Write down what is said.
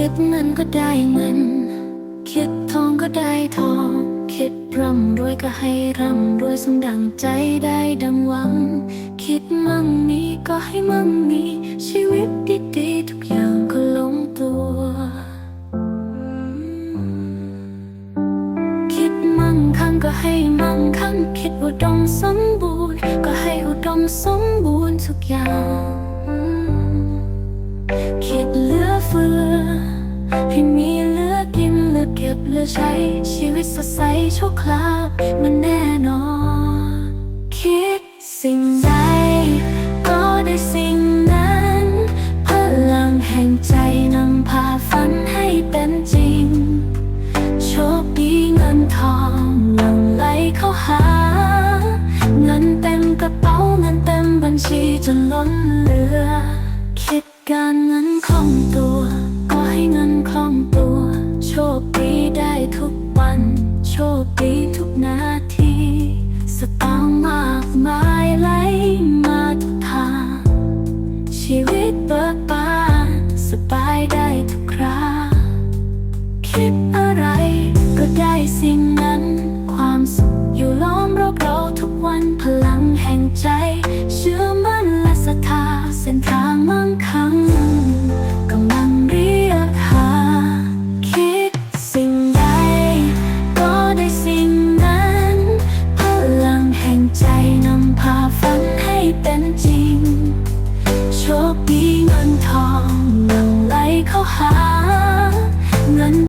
คิดเงินก็ได้เงิน คิดทองก็ได้ทอง คิดร่ำรวยก็ให้ร่ำรวยสมดังใจได้ดังหวัง คิดมั่งมีก็ให้มั่งมี ชีวิตดีๆทุกอย่างก็ลงตัว คิดมั่งคั่งก็ให้มั่งคั่ง คิดอุดมสมบูรณ์ ก็ให้อุดมสมบูรณ์ทุกอย่าง ก็บเลือใช้ ชีวิตสดใสโชคลาภมันแน่นอน คิดสิ่งใด ก็ได้สิ่งนั้น พลังแห่งใจนำพาฝันให้เป็นจริง โชคดีเงินทองหลั่งไหลเข้าหา เงินเต็มกระเป๋าเงินเต็มบัญชีจนล้นเหลือ คิดการเงินคล่องตัว เบิกบานสบายได้ทุกคราคิดอะไรก็ได้สิ่งนั้น ความสุขอยู่ล้อมรอบเราทุกวันพลังแห่งใจ เชื่อมั่นและศรัทธาเส้นทางมั่งคั่งกำลังเรียกหา คิดสิ่งใดก็ได้สิ่งนั้น พลังแห่งใจนำพาฝันให้เป็นจริง 口寒